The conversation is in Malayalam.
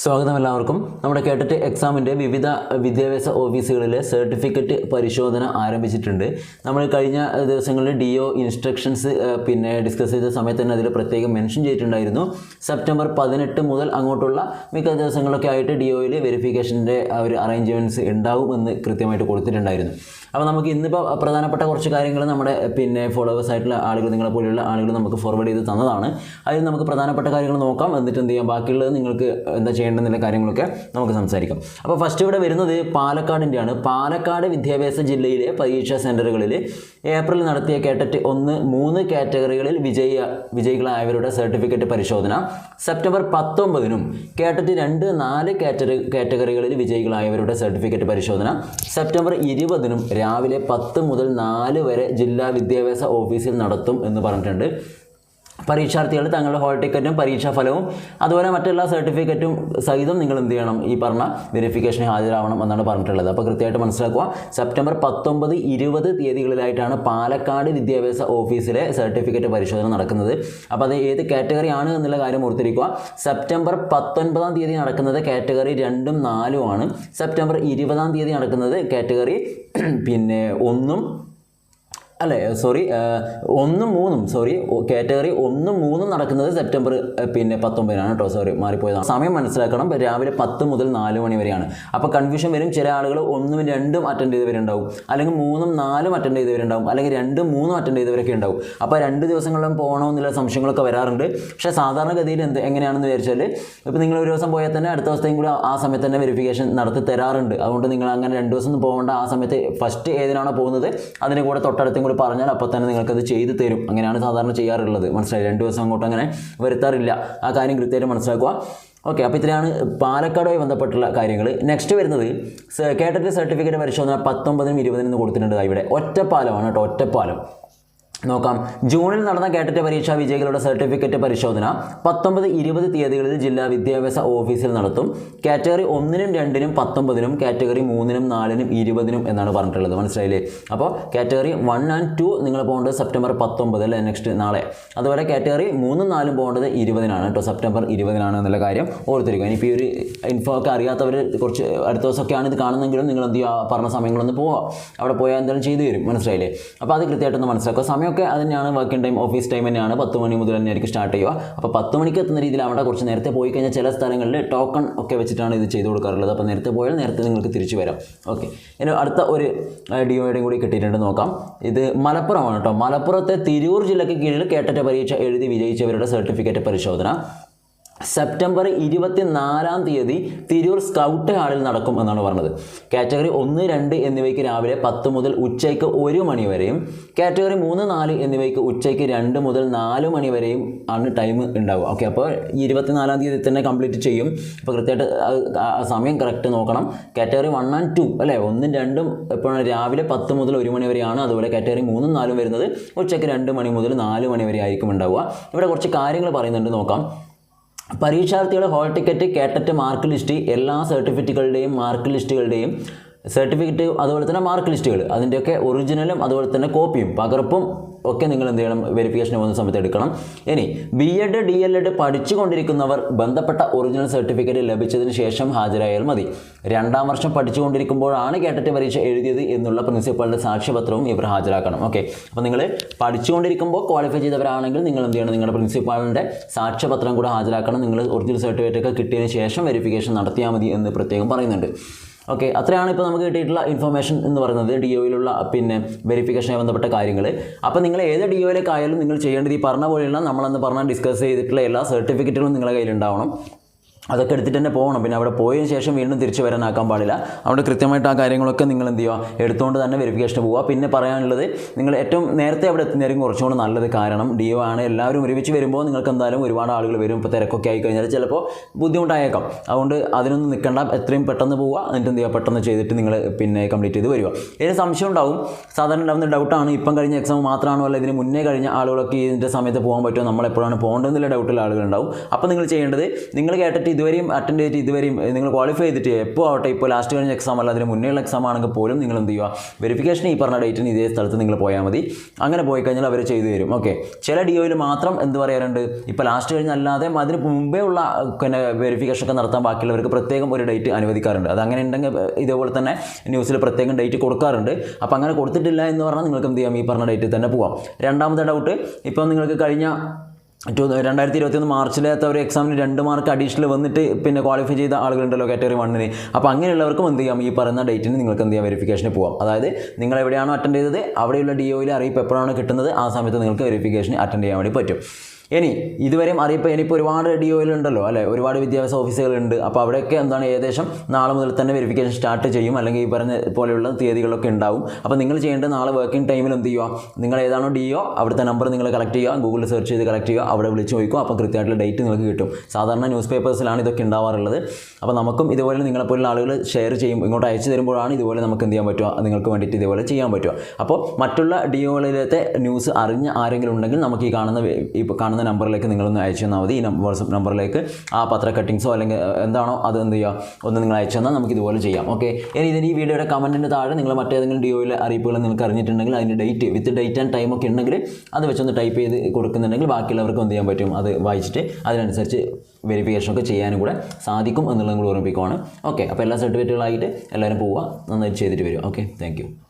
സ്വാഗതം എല്ലാവർക്കും. നമ്മുടെ കേട്ടിട്ട് എക്സാമിന്റെ വിവിധ വിദ്യാഭ്യാസ ഓഫീസുകളിലെ സർട്ടിഫിക്കറ്റ് പരിശോധന ആരംഭിച്ചിട്ടുണ്ട്. നമ്മൾ കഴിഞ്ഞ ദിവസങ്ങളിൽ ഡി ഒ ഇൻസ്ട്രക്ഷൻസ് പിന്നെ ഡിസ്കസ് ചെയ്ത സമയത്ത് തന്നെ അതിൽ പ്രത്യേകം മെൻഷൻ ചെയ്തിട്ടുണ്ടായിരുന്നു. സെപ്റ്റംബർ പതിനെട്ട് മുതൽ അങ്ങോട്ടുള്ള മിക്ക ദിവസങ്ങളൊക്കെ ആയിട്ട് ഡി ഒയിൽ വെരിഫിക്കേഷന്റെ ഒരു അറേഞ്ച്മെന്റ്സ് ഉണ്ടാവുമെന്ന് കൃത്യമായിട്ട് കൊടുത്തിട്ടുണ്ടായിരുന്നു. അപ്പോൾ നമുക്ക് ഇന്നിപ്പോൾ പ്രധാനപ്പെട്ട കുറച്ച് കാര്യങ്ങൾ നമ്മുടെ പിന്നെ ഫോളോവേഴ്സ് ആയിട്ടുള്ള ആളുകൾ നിങ്ങളെ പോലെയുള്ള ആളുകൾ നമുക്ക് ഫോർവേഡ് ചെയ്ത് തന്നതാണ്. അതിൽ നമുക്ക് പ്രധാനപ്പെട്ട കാര്യങ്ങൾ നോക്കാം. എന്നിട്ട് എന്ത് ചെയ്യാം? ബാക്കിയുള്ളത് നിങ്ങൾക്ക് എന്താ ചെയ്യേണ്ടതെന്നുള്ള കാര്യങ്ങളൊക്കെ നമുക്ക് സംസാരിക്കാം. അപ്പോൾ ഫസ്റ്റ് ഇവിടെ വരുന്നത് പാലക്കാടിന്റെയാണ്. പാലക്കാട് വിദ്യാഭ്യാസ ജില്ലയിലെ പരീക്ഷാ സെന്ററുകളിൽ ഏപ്രിൽ നടത്തിയ കേട്ടറ്റ് ഒന്ന് മൂന്ന് കാറ്റഗറികളിൽ വിജയ വിജയികളായവരുടെ സർട്ടിഫിക്കറ്റ് പരിശോധന. സെപ്റ്റംബർ പത്തൊമ്പതിനും കേട്ടറ്റ് രണ്ട് നാല് കാറ്റഗറി കാറ്റഗറികളിൽ വിജയികളായവരുടെ സർട്ടിഫിക്കറ്റ് പരിശോധന. സെപ്റ്റംബർ ഇരുപതിനും രാവിലെ പത്ത് മുതൽ നാല് വരെ ജില്ലാ വിദ്യാഭ്യാസ ഓഫീസിൽ നടത്തും എന്ന് പറഞ്ഞിട്ടുണ്ട്. പരീക്ഷാർത്ഥികൾ തങ്ങളുടെ ഹോൾ ടിക്കറ്റും പരീക്ഷാ ഫലവും അതുപോലെ മറ്റെല്ലാ സർട്ടിഫിക്കറ്റും സഹിതം നിങ്ങൾ എന്ത് ചെയ്യണം? ഈ പറഞ്ഞ വെരിഫിക്കേഷന് ഹാജരാവണം എന്നാണ് പറഞ്ഞിട്ടുള്ളത്. അപ്പോൾ കൃത്യമായിട്ട് മനസ്സിലാക്കുക സെപ്റ്റംബർ പത്തൊമ്പത് ഇരുപത് തീയതികളിലായിട്ടാണ് പാലക്കാട് വിദ്യാഭ്യാസ ഓഫീസിലെ സർട്ടിഫിക്കറ്റ് പരിശോധന നടക്കുന്നത്. അപ്പോൾ അത് ഏത് കാറ്റഗറി ആണ് എന്നുള്ള കാര്യം ഓർത്തിരിക്കുക. സെപ്റ്റംബർ പത്തൊൻപതാം തീയതി നടക്കുന്നത് കാറ്റഗറി രണ്ടും നാലും ആണ്. സെപ്റ്റംബർ ഇരുപതാം തീയതി നടക്കുന്നത് കാറ്റഗറി പിന്നെ ഒന്നും അല്ലേ? സോറി ഒന്നും മൂന്നും സോറി കാറ്റഗറി ഒന്നും മൂന്നും നടക്കുന്നത് സെപ്റ്റംബർ പിന്നെ പത്തൊമ്പതിനാണ് കേട്ടോ സോറി മാറിപ്പോയതാണ്. സമയം മനസ്സിലാക്കണം രാവിലെ പത്ത് മുതൽ നാല് മണി വരെയാണ്. അപ്പോൾ കൺഫ്യൂഷൻ വരും ചില ആളുകൾ ഒന്നും രണ്ടും അറ്റൻഡ് ചെയ്തവരുണ്ടാവും അല്ലെങ്കിൽ മൂന്നും നാലും അറ്റൻഡ് ചെയ്തവരുണ്ടാവും അല്ലെങ്കിൽ രണ്ടും മൂന്നും അറ്റൻഡ് ചെയ്തവരൊക്കെ ഉണ്ടാവും. അപ്പോൾ രണ്ട് ദിവസങ്ങളിലും പോകണമെന്നുള്ള സംശയങ്ങളൊക്കെ വരാറുണ്ട്. പക്ഷേ സാധാരണഗതിയിൽ എന്ത് എങ്ങനെയാണെന്ന് വിചാരിച്ചാൽ ഇപ്പോൾ നിങ്ങൾ ഒരു ദിവസം പോയാൽ തന്നെ അടുത്ത ദിവസത്തെയും കൂടി ആ സമയത്ത് തന്നെ വെരിഫിക്കേഷൻ നടത്തി തരാറുണ്ട്. അതുകൊണ്ട് നിങ്ങൾ അങ്ങനെ രണ്ട് ദിവസം പോകേണ്ട ആ സമയത്ത് ഫസ്റ്റ് ഏതിനാണോ പോകുന്നത് അതിന് കൂടെ തൊട്ടടുത്തും പറഞ്ഞാൽ അപ്പോൾ തന്നെ നിങ്ങൾക്കത് ചെയ്തു തരും. അങ്ങനെയാണ് സാധാരണ ചെയ്യാറുള്ളത്. മനസ്സിലായി? രണ്ട് ദിവസം അങ്ങോട്ട് അങ്ങനെ വരുത്താറില്ല. ആ കാര്യം കൃത്യമായിട്ട് മനസ്സിലാക്കുക. ഓക്കെ അപ്പോൾ ഇത്രയാണ് പാലക്കാടുമായി ബന്ധപ്പെട്ടുള്ള കാര്യങ്ങൾ നെക്സ്റ്റ് വരുന്നത് കേട്ടറ്റ് സർട്ടിഫിക്കറ്റ് പരിശോധന പത്തൊമ്പതിനും ഇരുപതിനും കൊടുത്തിട്ടുണ്ട് ഇവിടെ. ഒറ്റപ്പാലമാണ് കേട്ടോ ഒറ്റപ്പാലം. നോക്കാം. ജൂണിൽ നടന്ന കേട്ടറ്റ് പരീക്ഷാ വിജയികളുടെ സർട്ടിഫിക്കറ്റ് പരിശോധന പത്തൊമ്പത് ഇരുപത് തീയതികളിൽ ജില്ലാ വിദ്യാഭ്യാസ ഓഫീസിൽ നടത്തും. കാറ്റഗറി ഒന്നിനും രണ്ടിനും പത്തൊമ്പതിനും കാറ്റഗറി മൂന്നിനും നാലിനും ഇരുപതിനും എന്നാണ് പറഞ്ഞിട്ടുള്ളത്. മനസ്സിലായില്ലേ? അപ്പോൾ കാറ്റഗറി വൺ ആൻഡ് ടു നിങ്ങൾ പോകേണ്ടത് സെപ്റ്റംബർ പത്തൊമ്പത് അല്ലേ നെക്സ്റ്റ് നാളെ. അതുപോലെ കാറ്റഗറി മൂന്നും നാലും പോകേണ്ടത് ഇരുപതിനാണ് കേട്ടോ. സെപ്റ്റംബർ ഇരുപതിനാണ് എന്നുള്ള കാര്യം ഓർത്തിരിക്കുക. ഇനിയിപ്പോൾ ഈ ഒരു ഇൻഫോ ഒക്കെ അറിയാത്തവർ കുറച്ച് അടുത്ത ദിവസമൊക്കെയാണ് ഇത് കാണുന്നെങ്കിലും നിങ്ങൾ എന്ത് ചെയ്യുക? പറഞ്ഞ സമയങ്ങളൊന്ന് പോവുക. അവിടെ പോയാൽ എന്തെങ്കിലും ചെയ്തു തരും. മനസ്സിലായില്ലേ? അപ്പോൾ അത് കൃത്യമായിട്ടൊന്ന് മനസ്സിലാക്കുക. സമയമൊക്കെ തന്നെയാണ് വർക്കിംഗ് ടൈം ഓഫീസ് ടൈം തന്നെയാണ്. പത്ത് മണി മുതൽ തന്നെ ആയിരിക്കും സ്റ്റാർട്ട് ചെയ്യുക. അപ്പോൾ പത്ത് മണിക്ക് എത്തുന്ന രീതിയിൽ അവിടെ കുറച്ച് നേരത്തെ പോയി കഴിഞ്ഞാൽ ചില സ്ഥലങ്ങളിൽ ടോക്കൺ ഒക്കെ വെച്ചിട്ടാണ് ഇത് ചെയ്തു കൊടുക്കാറുള്ളത്. അപ്പോൾ നേരത്തെ പോയാൽ നേരത്തെ നിങ്ങൾക്ക് തിരിച്ചു വരാം. ഓക്കെ ഇനി അടുത്ത ഒരു ഡിഒയുടെയും കൂടി കിട്ടിയിട്ടുണ്ട് നോക്കാം. ഇത് മലപ്പുറമാണ് കേട്ടോ. മലപ്പുറത്തെ തിരൂർ ജില്ലയ്ക്ക് കീഴിൽ കേട്ടറ്റ പരീക്ഷ എഴുതി വിജയിച്ചവരുടെ സർട്ടിഫിക്കറ്റ് പരിശോധന. സെപ്റ്റംബർ ഇരുപത്തിനാലാം തീയതി തിരൂർ സ്കൗട്ട് ഹാളിൽ നടക്കും എന്നാണ് പറഞ്ഞത്. കാറ്റഗറി ഒന്ന് രണ്ട് എന്നിവയ്ക്ക് രാവിലെ പത്ത് മുതൽ ഉച്ചയ്ക്ക് ഒരു മണി വരെയും കാറ്റഗറി മൂന്ന് നാല് എന്നിവയ്ക്ക് ഉച്ചയ്ക്ക് രണ്ട് മുതൽ നാല് മണി വരെയും ആണ് ടൈം ഉണ്ടാവുക. ഓക്കെ അപ്പോൾ ഇരുപത്തിനാലാം തീയതി തന്നെ കംപ്ലീറ്റ് ചെയ്യും. അപ്പോൾ കൃത്യമായിട്ട് സമയം കറക്റ്റ് നോക്കണം. കാറ്റഗറി വൺ ആൻഡ് ടു അല്ലേ? ഒന്നും രണ്ടും എപ്പോഴാണ്? രാവിലെ പത്ത് മുതൽ ഒരു മണി വരെയാണ്. അതുപോലെ കാറ്റഗറി മൂന്നും നാലും വരുന്നത് ഉച്ചയ്ക്ക് രണ്ട് മണി മുതൽ നാല് മണി വരെ ആയിരിക്കും ഉണ്ടാവുക. ഇവിടെ കുറച്ച് കാര്യങ്ങൾ പറയുന്നുണ്ട്. നോക്കാം. പരീക്ഷാർത്ഥികളുടെ hall ticket KTET mark list എല്ലാ സർട്ടിഫിക്കറ്റുകളുടെയും മാർക്ക് ലിസ്റ്റുകളുടെയും സർട്ടിഫിക്കറ്റ് അതുപോലെ തന്നെ മാർക്ക് ലിസ്റ്റുകൾ അതിന്റെയൊക്കെ ഒറിജിനലും അതുപോലെ തന്നെ കോപ്പിയും പകർപ്പും ഒക്കെ നിങ്ങൾ എന്ത് ചെയ്യണം? വെരിഫിക്കേഷൻ പോകുന്ന സമയത്ത് എടുക്കണം. ഇനി B Ed D El Ed പഠിച്ചുകൊണ്ടിരിക്കുന്നവർ ബന്ധപ്പെട്ട ഒറിജിനൽ സർട്ടിഫിക്കറ്റ് ലഭിച്ചതിന് ശേഷം ഹാജരായാൽ മതി. രണ്ടാം വർഷം പഠിച്ചുകൊണ്ടിരിക്കുമ്പോഴാണ് കേട്ടറ്റ് പരീക്ഷ എഴുതിയത് എന്നുള്ള പ്രിൻസിപ്പളുടെ സാക്ഷ്യപത്രവും ഇവർ ഹാജരാക്കണം. ഓക്കെ അപ്പോൾ നിങ്ങൾ പഠിച്ചുകൊണ്ടിരിക്കുമ്പോൾ ക്വാളിഫൈ ചെയ്തവരാണെങ്കിൽ നിങ്ങൾ എന്ത് ചെയ്യണം? നിങ്ങളുടെ പ്രിൻസിപ്പാളിന്റെ സാക്ഷ്യപത്രം കൂടെ ഹാജരാക്കണം. നിങ്ങൾ ഒറിജിനൽ സർട്ടിഫിക്കറ്റ് ഒക്കെ കിട്ടിയതിന് ശേഷം വെരിഫിക്കേഷൻ നടത്തിയാൽ മതി എന്ന് പ്രത്യേകം പറയുന്നുണ്ട്. ഓക്കെ അത്രയാണ് ഇപ്പോൾ നമുക്ക് കിട്ടിയിട്ടുള്ള ഇൻഫർമേഷൻ എന്ന് പറയുന്നത് ഡി ഒയിലുള്ള പിന്നെ വെരിഫിക്കേഷനുമായി ബന്ധപ്പെട്ട കാര്യങ്ങൾ. അപ്പോൾ നിങ്ങൾ ഏത് ഡി ഒയിലേക്കായാലും നിങ്ങൾ ചെയ്യേണ്ടത് ഈ പറഞ്ഞ പോലെയുള്ള നമ്മളന്ന് പറഞ്ഞ ഡിസ്കസ് ചെയ്തിട്ടുള്ള എല്ലാ സർട്ടിഫിക്കറ്റുകളും നിങ്ങളുടെ കയ്യിലുണ്ടാവണം. അതൊക്കെ എടുത്തിട്ട് തന്നെ പോകണം. പിന്നെ അവിടെ പോയതിന് ശേഷം വീണ്ടും തിരിച്ചു വരാനാക്കാൻ പാടില്ല. അവിടെ കൃത്യമായിട്ട് ആ കാര്യങ്ങളൊക്കെ നിങ്ങൾ എന്ത് ചെയ്യുക എടുത്തുകൊണ്ട് തന്നെ വെരിഫിക്കേഷൻ പോവുക. പിന്നെ പറയാനുള്ളത് നിങ്ങൾ ഏറ്റവും നേരത്തെ അവിടെ എത്തുന്നതായിരിക്കും കുറച്ചുകൂടെ നല്ലത് കാരണം ഡി ആണ്. എല്ലാവരും ഒരുമിച്ച് വരുമ്പോൾ നിങ്ങൾക്ക് എന്തായാലും ഒരുപാട് ആളുകൾ വരും. ഇപ്പോൾ തിരക്കൊക്കെ ആയി കഴിഞ്ഞാൽ ചിലപ്പോൾ ബുദ്ധിമുട്ടായേക്കാം. അതുകൊണ്ട് അതിനൊന്നും നിൽക്കണ്ട. എത്രയും പെട്ടെന്ന് പോവുക. എന്നിട്ട് എന്ത് ചെയ്യുക പെട്ടെന്ന് ചെയ്തിട്ട് നിങ്ങൾ പിന്നെ കംപ്ലീറ്റ് ചെയ്ത് വരിക. ഇതിന് സംശയം ഉണ്ടാവും. സാധാരണ ഉണ്ടാകുന്ന ഡൗട്ടാണ് ഇപ്പം കഴിഞ്ഞ എക്സാം മാത്രമാണോ? അല്ല ഇതിന് മുന്നേ കഴിഞ്ഞ ആളുകളൊക്കെ ഇതിന്റെ സമയത്ത് പോകാൻ പറ്റുമോ? നമ്മൾ എപ്പോഴാണ് പോകേണ്ടതെന്നുള്ള ഡൗട്ടുള്ള ആളുകളുണ്ടാവും അപ്പോൾ നിങ്ങൾ ചെയ്യേണ്ടത് നിങ്ങൾ കേട്ടിട്ട് ഇതുവരെയും അറ്റൻഡ് ചെയ്തിട്ട് ഇതുവരെയും നിങ്ങൾ ക്വാളിഫൈ ചെയ്തിട്ട് എപ്പോൾ ആവട്ടെ ഇപ്പോൾ ലാസ്റ്റ് കഴിഞ്ഞ എക്സാം അല്ല അതിന് മുന്നേയുള്ള എക്സാം ആണെങ്കിൽ പോലും നിങ്ങൾ എന്ത് ചെയ്യുക? വെരിഫിക്കേഷൻ ഈ പറഞ്ഞ ഡേറ്റിന് ഇതേ സ്ഥലത്ത് നിങ്ങൾ പോയാൽ മതി. അങ്ങനെ പോയി കഴിഞ്ഞാൽ അവർ ചെയ്തു തരും. ഓക്കെ ചില ഡി ഒയിൽ മാത്രം എന്ത് പറയാറുണ്ട്? ഇപ്പോൾ ലാസ്റ്റ് കഴിഞ്ഞല്ലാതെ അതിന് മുമ്പേ ഉള്ള പിന്നെ വെരിഫിക്കേഷൻ ഒക്കെ നടത്താൻ ബാക്കിയുള്ളവർക്ക് പ്രത്യേകം ഒരു ഡേറ്റ് അനുവദിക്കാറുണ്ട്. അത് അങ്ങനെ ഉണ്ടെങ്കിൽ ഇതേപോലെ തന്നെ ന്യൂസിൽ പ്രത്യേകം ഡേറ്റ് കൊടുക്കാറുണ്ട്. അപ്പോൾ അങ്ങനെ കൊടുത്തിട്ടില്ല എന്ന് പറഞ്ഞാൽ നിങ്ങൾക്ക് എന്ത് ചെയ്യാം? ഈ പറഞ്ഞ ഡേറ്റിൽ തന്നെ പോവാം. രണ്ടാമത്തെ ഡൗട്ട് ഇപ്പം നിങ്ങൾക്ക് കഴിഞ്ഞ ടു രണ്ടായിരത്തി ഇരുപത്തിയൊന്ന് മാർച്ചിലത്തെ ഒരു എക്സാമിന് രണ്ട് മാർക്ക് അഡീഷണൽ വന്നിട്ട് പിന്നെ ക്വാളിഫൈ ചെയ്ത ആളുകളുണ്ടല്ലോ കാറ്റഗറി വണ്ണിന് അപ്പോൾ അങ്ങനെയുള്ളവർക്കും എന്ത് ചെയ്യാം? ഈ പറയുന്ന ഡേറ്റിന് നിങ്ങൾക്ക് എന്ത് ചെയ്യാം? വെരിഫിക്കേഷന് പോകാം അതായത് നിങ്ങൾ എവിടെയാണോ അറ്റൻഡ് ചെയ്തത് അവിടെയുള്ള ഡി ഒയിൽ അറിയിപ്പ് എപ്പോഴാണ് കിട്ടുന്നത്? ആ സമയത്ത് നിങ്ങൾക്ക് വെരിഫിക്കേഷൻ അറ്റൻഡ് ചെയ്യാൻ വേണ്ടി പറ്റും. ഇനി ഇതുവരെയും അറിയിപ്പോൾ ഇനിയിപ്പോൾ ഒരുപാട് ഡി ഒയിലുണ്ടല്ലോ അല്ലേ? ഒരുപാട് വിദ്യാഭ്യാസ ഓഫീസുകളുണ്ട്. അപ്പോൾ അവിടെയൊക്കെ എന്താണ് ഏകദേശം നാളെ മുതൽ തന്നെ വെരിഫിക്കേഷൻ സ്റ്റാർട്ട് ചെയ്യും അല്ലെങ്കിൽ ഈ പറഞ്ഞ പോലെയുള്ള തീയതികളൊക്കെ ഉണ്ടാവും. അപ്പോൾ നിങ്ങൾ ചെയ്യേണ്ടത് നാളെ വർക്കിംഗ് ടൈമിൽ എന്ത് ചെയ്യുക? നിങ്ങൾ ഏതാണോ ഡി ഒ അവിടുത്തെ നമ്പർ നിങ്ങൾ കളക്ട് ചെയ്യുക. ഗൂഗിൾ സെർച്ച് ചെയ്ത് കളക്ട് ചെയ്യുക. അവിടെ വിളിച്ച് ചോദിക്കും അപ്പോൾ കൃത്യമായിട്ടുള്ള ഡേറ്റ് നിങ്ങൾക്ക് കിട്ടും. സാധാരണ ന്യൂസ് പേപ്പേഴ്സിലാണ് ഇതൊക്കെ ഉണ്ടാവാറുള്ളത്. അപ്പോൾ നമുക്കും ഇതുപോലെ നിങ്ങളെപ്പോലുള്ള ആളുകൾ ഷെയർ ചെയ്യും. ഇങ്ങോട്ട് അയച്ചു തരുമ്പോഴാണ് ഇതുപോലെ നമുക്ക് എന്ത് ചെയ്യാൻ പറ്റുക? നിങ്ങൾക്ക് വേണ്ടിയിട്ട് ഇതുപോലെ ചെയ്യാൻ പറ്റുക. അപ്പോൾ മറ്റുള്ള ഡി ഒകളിലത്തെ ന്യൂസ് അറിഞ്ഞ ആരെങ്കിലും ഉണ്ടെങ്കിൽ നമുക്ക് ഈ കാണുന്ന ഈ കാണുന്ന നമ്പറിലേക്ക് നിങ്ങളൊന്ന് അയച്ചു തന്നാൽ മതി. ഈ വാട്സപ്പ് നമ്പറിലേക്ക് ആ പത്ര കട്ടിങ്സോ അല്ലെങ്കിൽ എന്താണോ അത് എന്ത് ചെയ്യുക ഒന്ന് നിങ്ങൾ അയച്ചു തന്നാൽ നമുക്ക് ഇതുപോലെ ചെയ്യാം. ഓക്കെ? ഇനി ഇതിന് ഈ വീഡിയോയുടെ കമന്റിന്റെ താഴെ നിങ്ങൾ മറ്റേതെങ്കിലും ഡിയോയിലെ അറിയിപ്പുകൾ നിങ്ങൾക്ക് അറിഞ്ഞിട്ടുണ്ടെങ്കിൽ അതിന്റെ date with date and time ഒക്കെ ഉണ്ടെങ്കിൽ അത് വെച്ചൊന്ന് ടൈപ്പ് ചെയ്ത് കൊടുക്കുന്നുണ്ടെങ്കിൽ ബാക്കിയുള്ളവർക്ക് എന്ത് ചെയ്യാൻ പറ്റും? അത് വായിച്ചിട്ട് അതിനനുസരിച്ച് വെരിഫിക്കേഷൻ ഒക്കെ ചെയ്യാനും കൂടെ സാധിക്കും എന്നുള്ളത് നിങ്ങൾ ഓർമ്മിപ്പിക്കുവാണ്. ഓക്കെ? അപ്പോൾ എല്ലാ സർട്ടിഫിക്കറ്റുകളായിട്ട് എല്ലാവരും പോവുക. നന്നായിട്ട് ചെയ്തിട്ട് വരും ഓക്കെ? താങ്ക്